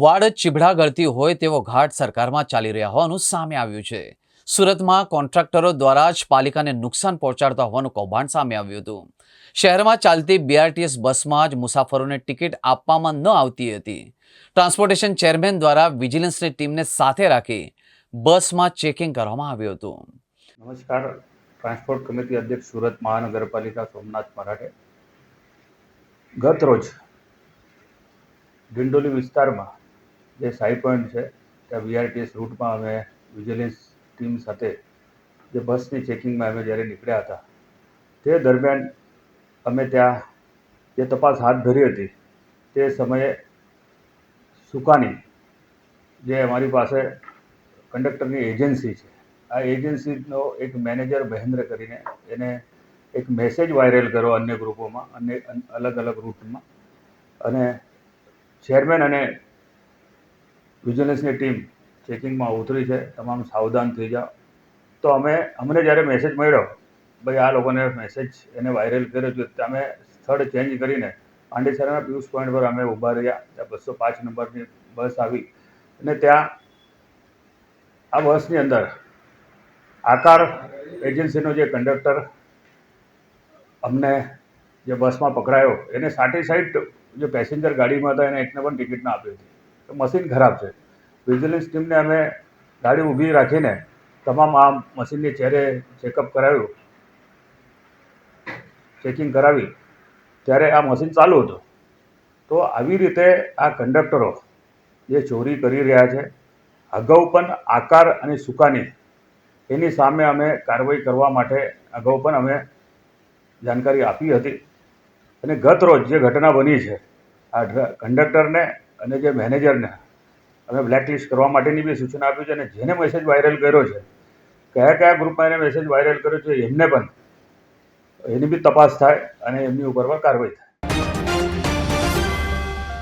વાડ ચીભડા ગળતી હોય તેવો ઘાટ સરકારમાં ચાલી રહ્યા હોવાનું સામે આવ્યું છે. સુરતમાં કોન્ટ્રાક્ટરો દ્વારા જ પાલિકાને નુકસાન પહોંચાડતા હોવાનું કૌભાંડ સામે આવ્યું હતું. શહેરમાં ચાલતી બીઆરટીએસ બસમાં જ મુસાફરોને ટિકિટ આપવામાં ન આવતી હતી. ટ્રાન્સપોર્ટેશન ચેરમેન દ્વારા વિજિલન્સની ટીમને સાથે રાખી બસમાં ચેકિંગ કરવામાં આવ્યું હતું. નમસ્કાર. ટ્રાન્સપોર્ટ કમિટી અધ્યક્ષ સુરત મહાનગરપાલિકા સોમનાથ મરાઠે. ગત રોજ ડિંડોલી વિસ્તારમાં જે સાઈ પોઈન્ટ છે ત્યાં વીઆરટીએસ રૂટમાં અમે વિજિલન્સ ટીમ સાથે જે બસની ચેકિંગમાં અમે જ્યારે નીકળ્યા હતા, તે દરમિયાન અમે ત્યાં જે તપાસ હાથ ધરી હતી, તે સમયે સુકાની જે અમારી પાસે કંડક્ટરની એજન્સી છે, આ એજન્સીનો એક મેનેજર મહેન્દ્ર કરીને એને એક મેસેજ વાયરલ કર્યો અન્ય ગ્રુપોમાં અને અલગ અલગ રૂટમાં અને ચેરમેન અને વિજિલન્સની ટીમ ચેકિંગમાં ઉતરી છે, તમામ સાવધાન થઈ જાઓ. તો અમે, અમને જ્યારે મેસેજ મળ્યો, ભાઈ, આ લોકોને મેસેજ એને વાયરલ કર્યો છે અમે સ્થળ ચેન્જ કરીને પાંડેસરાના પિયુષ પોઈન્ટ પર અમે ઊભા રહ્યા, ત્યાં બસો પાંચ નંબરની બસ આવી. અને ત્યાં, આ બસની અંદર આકાર એજન્સીનો જે કંડક્ટર અમને જે બસમાં પકડાયો, એને સાટી સાઈડ જે પેસેન્જર ગાડીમાં હતા, એને એકને પણ ટિકિટ ના આપી હતી. મશીન ખરાબ છે. વિજિલન્સ ટીમને અમે ગાડી ઊભી રાખીને તમામ આ મશીનની ચહેરે ચેકઅપ કરાવ્યું. ચેકિંગ કરાવી. ત્યારે આ મશીન ચાલુ હતું. તો આવી રીતે આ કંડક્ટરો જે ચોરી કરી રહ્યા છે, અગાઉ પણ આકાર અને સુકાની, એની સામે અમે કાર્યવાહી કરવા માટે અગાઉ પણ અમે જાણકારી આપી હતી. અને ગત રોજ જે ઘટના બની છે, આ કંડક્ટરને અને જે મેનેજરને અમે બ્લેકલિસ્ટ કરવા માટેની બી સૂચના આપી છે અને જેને મેસેજ વાયરલ કર્યો છે, કયા કયા ગ્રુપમાં એને મેસેજ વાયરલ કર્યો છે, એમને પણ એની બી તપાસ થાય અને એમની ઉપર પણ કાર્યવાહી થાય.